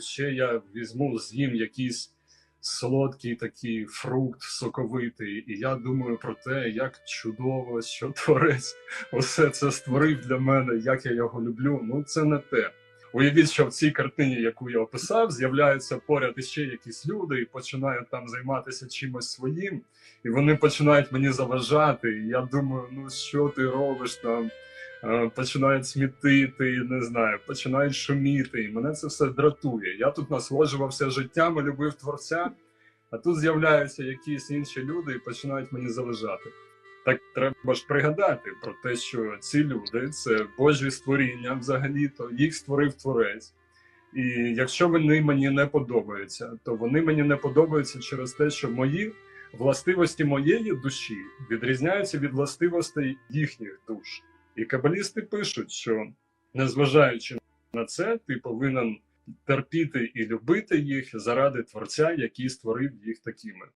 ще я візьму, з'їм якийсь солодкий такий фрукт соковитий, і я думаю про те, як чудово, що творець усе це створив для мене, як я його люблю. Ну це не те. Уявіть, що в цій картині, яку я описав, з'являються поряд іще якісь люди і починають там займатися чимось своїм, і вони починають мені заважати. І я думаю, ну що ти робиш там? Е, Починають смітити, не знаю, починають шуміти, і мене це все дратує. Я тут насолоджувався життям і любив творця, а тут з'являються якісь інші люди і починають мені заважати. Так треба ж пригадати про те, що ці люди це Божі створіння взагалі-то, їх створив творець. І якщо вони мені не подобаються, то вони мені не подобаються через те, що мої властивості моєї душі відрізняються від властивостей їхніх душ. І кабалісти пишуть, що незважаючи на це, ти повинен терпіти і любити їх заради творця, який створив їх такими.